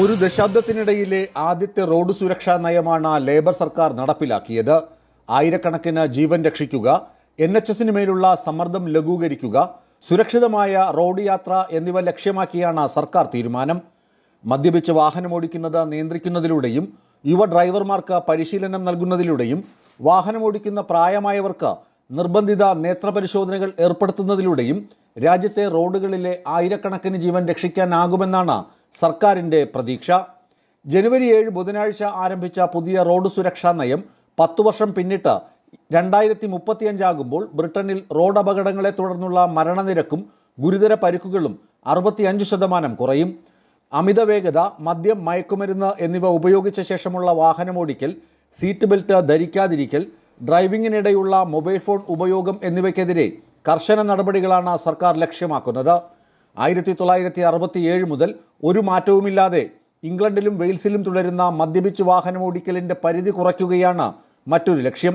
ഒരു ദശാബ്ദത്തിനിടയിലെ ആദ്യത്തെ റോഡ് സുരക്ഷാ നയമാണ് ലേബർ സർക്കാർ നടപ്പിലാക്കിയത്. ആയിരക്കണക്കിന് ജീവൻ രക്ഷിക്കുക എൻ എച്ച് എസിന് മേലുള്ള സമ്മർദ്ദം ലഘൂകരിക്കുക സുരക്ഷിതമായ റോഡ് യാത്ര എന്നിവ ലക്ഷ്യമാക്കിയാണ് സർക്കാർ തീരുമാനം. മദ്യപിച്ച് വാഹനമോടിക്കുന്നത് നിയന്ത്രിക്കുന്നതിലൂടെയും യുവ ഡ്രൈവർമാർക്ക് പരിശീലനം നൽകുന്നതിലൂടെയും വാഹനമോടിക്കുന്ന പ്രായമായവർക്ക് നിർബന്ധിത നേത്രപരിശോധനകൾ ഏർപ്പെടുത്തുന്നതിലൂടെയും രാജ്യത്തെ റോഡുകളിലെ ആയിരക്കണക്കിന് ജീവൻ രക്ഷിക്കാനാകുമെന്നാണ് സർക്കാരിന്റെ പ്രതീക്ഷ. ജനുവരി ഏഴ് ബുധനാഴ്ച ആരംഭിച്ച പുതിയ റോഡ് സുരക്ഷാ നയം പത്തു വർഷം പിന്നിട്ട് രണ്ടായിരത്തി മുപ്പത്തിയഞ്ചാകുമ്പോൾ ബ്രിട്ടനിൽ റോഡ് അപകടങ്ങളെ തുടർന്നുള്ള മരണനിരക്കും ഗുരുതര പരിക്കുകളും അറുപത്തിയഞ്ച് ശതമാനം കുറയും. അമിത വേഗത മദ്യം മയക്കുമരുന്ന് എന്നിവ ഉപയോഗിച്ച ശേഷമുള്ള വാഹനമോടിക്കൽ സീറ്റ് ബെൽറ്റ് ധരിക്കാതിരിക്കൽ ഡ്രൈവിംഗിനിടെയുള്ള മൊബൈൽ ഫോൺ ഉപയോഗം എന്നിവയ്ക്കെതിരെ കർശന നടപടികളാണ് സർക്കാർ ലക്ഷ്യമാക്കുന്നത്. ആയിരത്തി തൊള്ളായിരത്തി അറുപത്തിയേഴ് മുതൽ ഒരു മാറ്റവുമില്ലാതെ ഇംഗ്ലണ്ടിലും വെയിൽസിലും തുടരുന്ന മദ്യപിച്ച് വാഹനമോടിക്കലിന്റെ പരിധി കുറയ്ക്കുകയാണ് മറ്റൊരു ലക്ഷ്യം.